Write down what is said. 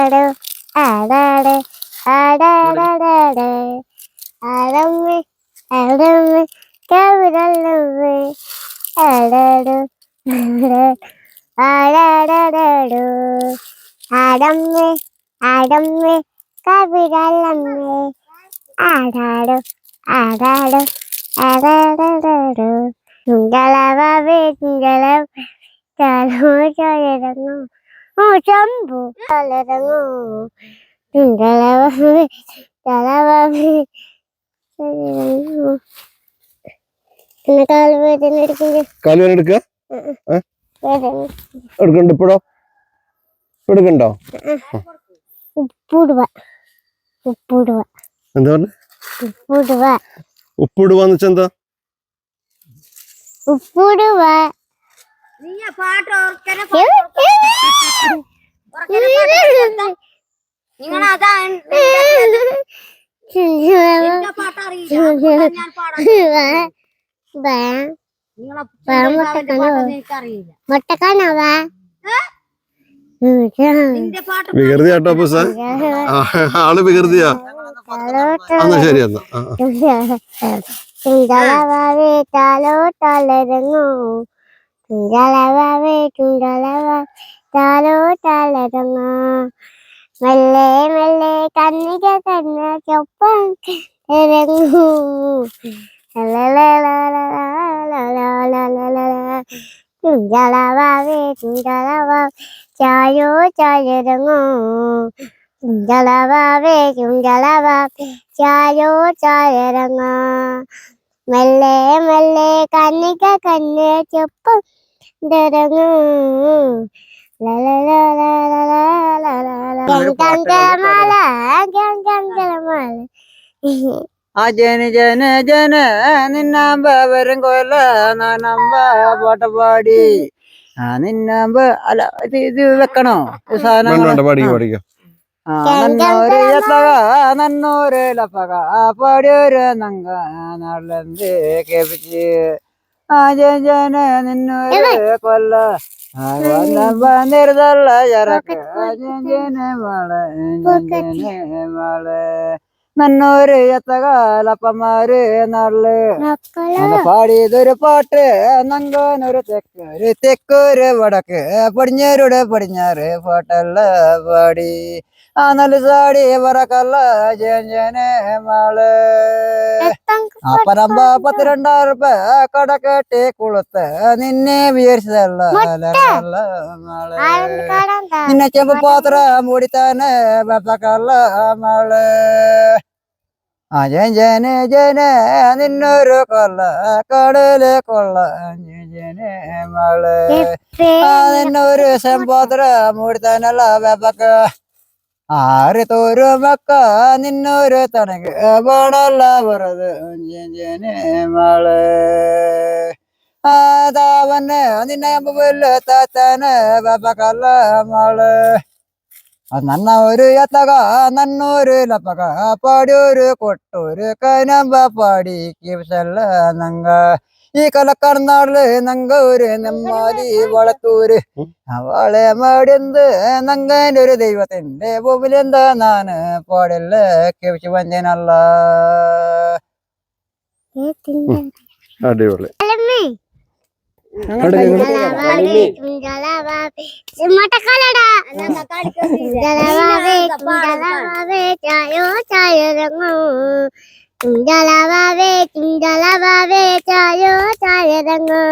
ആടാടു ആടാട് ആടാടാടാട്. ആടമ്മ ആടമ്മ കവിതല്ലമ്മേ ആടാടു ആടാടാടാടു. ആടമ്മ ആടമ്മ കവിതല്ലമ്മേ ആടാടു ആടാടു ആടാടാടാടു. തിങ്കളവേ തിങ്കളവ ചലോ ചലരങ്ങോ ഓ ചമ്പു ചലരങ്ങോ തിങ്കളവേ ചലവേ ചലരങ്ങോ പിന്നെ കാൽ വേദന എടുക്കുന്നത് കാലുവേന എടുക്കുക എടുക്കണ്ട? ഇപ്പോഴോ ഇപ്പൊ എടുക്കണ്ടോ ഉപ്പിടുക ഉപ്പിടുക എന്താ പറഞ്ഞ? ഉപ്പിടുക ഉപ്പിടുവാന്ന് വെച്ചാ എന്താ? ഉപ്പിടുക നീ ആ പാട്ട് ഓർക്കനെ നിങ്ങൾ അതാ വികൃതി ആൾ വികൃതിയാ. എന്നാ ശരി എന്നാ. ചുണ്ടളവാവേ ചുണ്ടളവ താലോ താലരങ്ങോ മെല്ലെ മെല്ലെ കണ്ണിക കന്ന ചൊപ്പം ഇറങ്ങൂ. ചുണ്ടളവാവേ ചുണ്ടളവ ചായോ ചായരങ്ങോ. ചുണ്ടളവാവേ ചുണ്ടളവ ചായോ ചായരങ്ങ. മെല്ലെ മെല്ലെ കണ്ണിക കണ്ണ് ചൊപ്പം ആ ജന ജന ജന നിന്നാമ്പ വരും കൊല്ല നാനമ്പ പാട്ടപാടി ആ നിന്നാമ്പ അല്ല ഇത് ഇത് വെക്കണോ? സാധനം നന്നോര് എത്തക നന്നോര് ലപ്പക പാടിയൊരു നങ്ക നാളെന്ത് കേപ്പിച്ച്. ആ എത്തകാലപ്പമാര് നല്ല നിന്നൊരു കൊല്ല നിരുതല്ല ചരക്ക്. മാളെ മാളെ നന്നോര് എത്തകാലപ്പന്മാര് പാടിയതൊരു പാട്ട് നങ്കാനൊരു തെക്കൊരു തെക്കൊരു വടക്ക്. പടിഞ്ഞാരുടെ പടിഞ്ഞാറ് പാട്ടല്ല പാടി. ആ നല്ല സാടി പറക്കല്ല ജന മാൾ അപ്പനമ്പ പത്തിരണ്ടായിരം രൂപ കട കെട്ടി കുളത്ത്. നിന്നെ വിചാരിച്ചതല്ല നിന്നെ ചെമ്പ് പാത്രം മൂടിത്താനെ ബത്തക്കല്ല മൾ ആ ജന ജന ജന നിന്നൊരു കൊള്ള കടൽ കൊള്ള ജന മൾ ആ നിന്നൊരു ചെമ്പാത്രം മൂടിത്താനല്ല ബത്തക്ക ആറ് തോരു മക്ക? നിന്നൊരു തണക്ക് പാടല്ല പറത് ജന മാൾ. ആതാവന്നെ നിന്നെ പുല്ല് താത്തന് ബത്തക്കല്ല മാൾ. നന്ന ഒരു എത്തക നന്നൊരു ലപ്പക. പാടിയൊരു കൊട്ടൊരു കനമ്പ പാടി കിവസല്ല നങ്ക. ഈ കലക്കർനാളിൽ നങ്കൂര് നെമ്മാലി വളത്തൂര് അവളെ മാടിയന്ത് നങ്കന്റെ ഒരു ദൈവത്തിന്റെ ഭൂമിലെന്താ നാന് പാടില്ല കേവിച്ച് വഞ്ചനല്ല അടിപൊളി ചുണ്ടലവാവേ ചായോ ചായരങ്ങോ ചുണ്ടലവാവേ ചുണ്ടലവാവേ ചായോ ചായരങ്ങോ